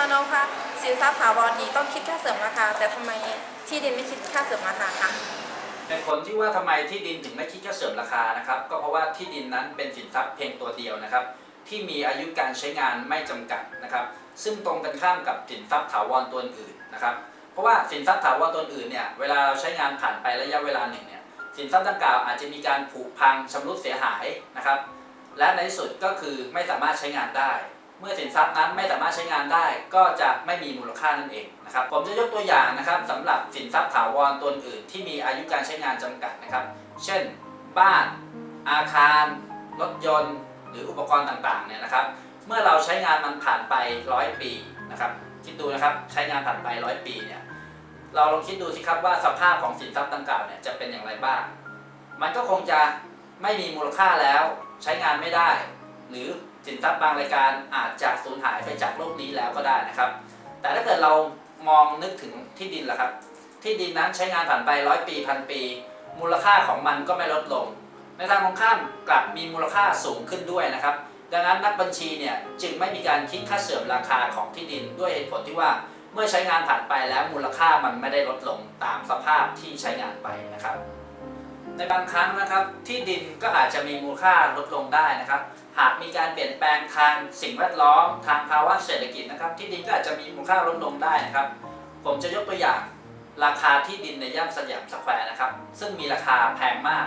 มาน้องคะสินทรัพย์ถาวรนี้ต้องคิดค่าเสริมราคา แต่ทำไมที่ดินไม่คิดค่าเสริมราคาคะในผลที่ว่าทำไมที่ดินถึงไม่คิดค่าเสริมราคานะครับ ก็เพราะว่าที่ดินนั้นเป็นสินทรัพย์เพียงตัวเดียวนะครับ ที่มีอายุการใช้งานไม่จำกัดนะครับ ซึ่งตรงกันข้ามกับสินทรัพย์ถาวรตัวอื่นนะครับ เพราะว่าสินทรัพย์ถาวรตัวอื่นเนี่ยเวลาเราใช้งานผ่านไประยะเวลาหนึ่งเนี่ยสินทรัพย์ดังกล่าวอาจจะมีการผุพังชำรุดเสียหายนะครับ และในที่สุดก็คือไม่สามารถใช้งานได้ เมื่อสินทรัพย์นั้นไม่สามารถใช้งานได้ ก็จะไม่มีมูลค่านั่นเองนะครับผมจะยกตัวอย่างนะครับสำหรับสินทรัพย์ถาวรตัวอื่น ที่มีอายุการใช้งานจำกัดนะครับ เช่น บ้าน อาคาร รถยนต์ หรืออุปกรณ์ต่างๆเนี่ยนะครับ เมื่อเราใช้งานมันผ่านไปร้อยปีนะครับคิดดูนะครับใช้งานผ่านไปร้อยปีเนี่ยเราลองคิดดูสิครับว่าสภาพของสินทรัพย์ดังกล่าวเนี่ยจะเป็นอย่างไรบ้าง มันก็คงจะไม่มีมูลค่าแล้วใช้งานไม่ได้ หรือ สินทรัพย์บางรายการอาจจะสูญหายไปจากโลกนี้แล้วก็ได้นะครับ แต่ถ้าเกิดเรามองนึกถึงที่ดินล่ะครับ ที่ดินนั้นใช้งานผ่านไปร้อยปีพันปี มูลค่าของมันก็ไม่ลดลง ในทางตรงข้ามกลับมีมูลค่าสูงขึ้นด้วยนะครับ ดังนั้นนักบัญชีเนี่ยจึงไม่มีการคิดค่าเสื่อมราคาของที่ดินด้วยเหตุผลที่ว่าเมื่อใช้งานผ่านไปแล้วมูลค่ามันไม่ได้ลดลงตามสภาพที่ใช้งานไปนะครับ ในบางครั้งนะครับที่ดินก็อาจจะมีมูลค่าลดลงได้นะครับหากมีการเปลี่ยนแปลงทางสิ่งแวดล้อม ทางภาวะเศรษฐกิจนะครับ ที่ดินก็อาจจะมีมูลค่าลดลงได้นะครับ ผมจะยกตัวอย่างราคาที่ดินในย่านสยามสแควร์นะครับ ซึ่งมีราคาแพงมาก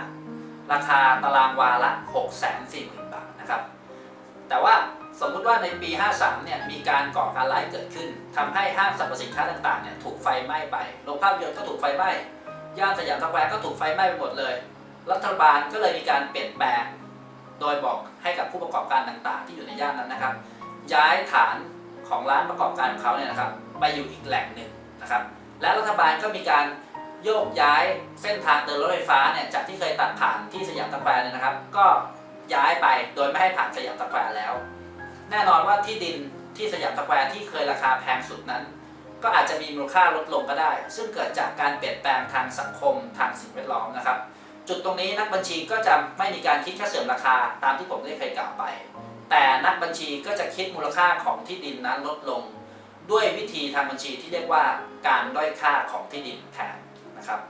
ราคาตารางวาละ 6 4 0 0 0 0 บาทนะครับ แต่ว่าสมมุติว่าในปี 53 เนี่ยมีการก่อการร้ายเกิดขึ้นทำให้ห้างสรรพสินค้าต่างๆ เนี่ยถูกไฟไหม้ไป โรงภาพยนตร์ก็ถูกไฟไหม้ ย่านสยามสแควร์ก็ถูกไฟไหม้ไปหมดเลย รัฐบาลก็เลยมีการเปลี่ยนแปลง โดยบอกให้กับผู้ประกอบการต่าง ๆ ที่อยู่ในย่านนั้นนะครับ ย้ายฐานของร้านประกอบการของเขาเนี่ยนะครับไปอยู่อีกแหล่งหนึ่งนะครับ และรัฐบาลก็มีการโยกย้ายเส้นทางเดินรถไฟฟ้าเนี่ยจากที่เคยตัดผ่านที่สยามสแควร์เนี่ยนะครับ ก็ย้ายไปโดยไม่ให้ผ่านสยามสแควร์แล้ว แน่นอนว่าที่ดินที่สยามสแควร์ที่เคยราคาแพงสุดนั้น ก็อาจจะมีมูลค่าลดลงก็ได้ ซึ่งเกิดจากการเปลี่ยนแปลงทางสังคมทางสิ่งแวดล้อมนะครับ จุดตรงนี้นักบัญชีก็จะไม่มีการคิดค่าเสื่อมราคาตามที่ผมได้เคยกล่าวไป แต่นักบัญชีก็จะคิดมูลค่าของที่ดินนั้นลดลง ด้วยวิธีทางบัญชีที่เรียกว่าการด้อยค่าของที่ดินแทนนะครับ